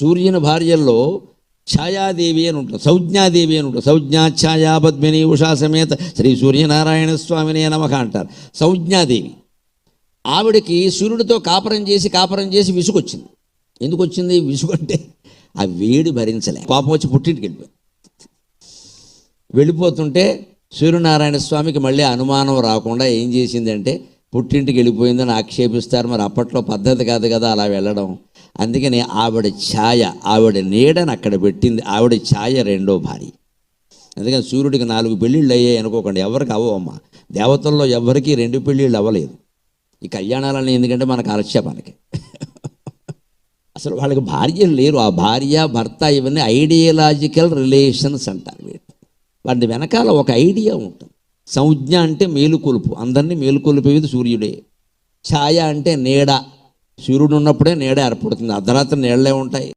సూర్యుని భార్యల్లో ఛాయాదేవి అని ఉంటుంది. సౌజ్ఞాదేవి అని ఉంటుంది. సౌజ్ఞా ఛాయా పద్మిని ఉషా సమేత శ్రీ సూర్యనారాయణ స్వామిని నమక అంటారు. సౌజ్ఞాదేవి. ఆవిడకి సూర్యుడితో కాపరం చేసి కాపరం చేసి విసుగొచ్చింది. ఎందుకు వచ్చింది విసుగు అంటే ఆ వేడి భరించలే. కోపం వచ్చి పుట్టింటికి వెళ్ళిపోయింది. వెళ్ళిపోతుంటే సూర్యనారాయణ స్వామికి మళ్ళీ అనుమానం రాకుండా ఏం చేసిందంటే పుట్టింటికి వెళ్ళిపోయిందని ఆక్షేపిస్తారు. మరి అప్పట్లో పద్ధతి కాదు కదా అలా వెళ్ళడం. అందుకని ఆవిడ ఛాయ ఆవిడ నీడని అక్కడ పెట్టింది. ఆవిడ ఛాయ రెండో భార్య. అందుకని సూర్యుడికి నాలుగు పెళ్ళిళ్ళు అయ్యాయి అనుకోకండి. ఎవరికి అవ్వమ్మా దేవతల్లో ఎవరికి రెండు పెళ్ళిళ్ళు అవ్వలేదు. ఈ కళ్యాణాలని ఎందుకంటే మనకు ఆలస్యపానికి అసలు వాళ్ళకి భార్యలు లేరు. ఆ భార్య భర్త ఇవన్నీ ఐడియలాజికల్ రిలేషన్స్ అంటారు వీటి వాటి వెనకాల ఒక ఐడియా ఉంటుంది. సంజ్ఞ అంటే మేలుకొలుపు. అందరినీ మేలుకొలిపేది సూర్యుడే. ఛాయ అంటే నీడ. సూర్యుడు ఉన్నప్పుడే నీడ ఏర్పడుతుంది. అర్ధరాత్రి నీళ్ళే ఉంటాయి.